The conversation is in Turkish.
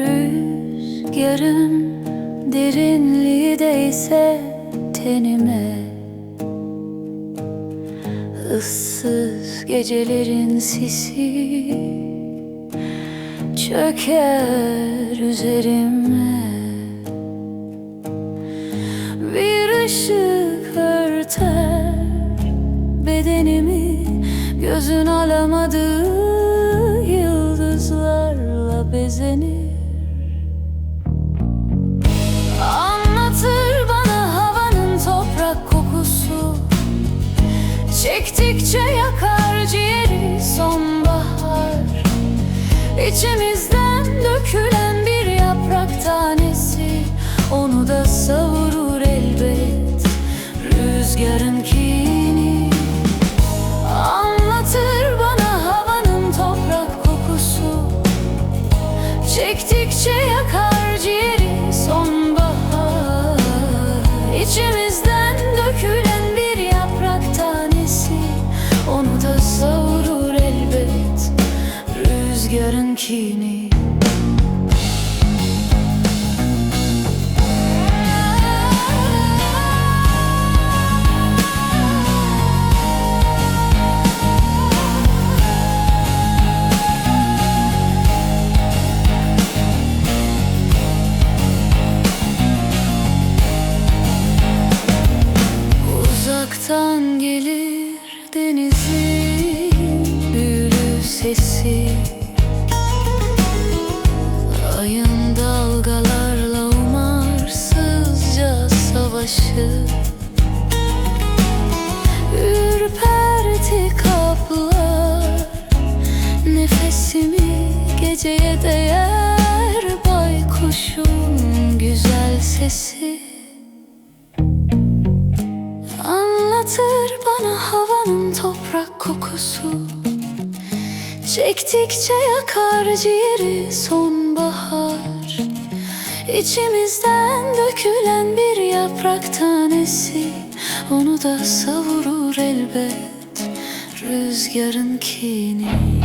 Rüzgarın derinliği değse tenime Issız gecelerin sisi çöker üzerime. Bir ışık örter bedenimi Gözün alamadığı yıldızlarla bezenir İçimizden dökülen bir yaprak tanesi. Onu da savurur elbet. Rüzgarın kini kini Uzaktan gelir denizin büyülü sesi Ayın dalgalarla umarsızca savaşı. Ürperti kaplar Nefesimi geceye değer. Baykuşun güzel sesi. Anlatır bana havanın toprak kokusu Çektikçe yakar ciğeri sonbahar. İçimizden dökülen bir yaprak tanesi. Onu da savurur elbet rüzgarın kini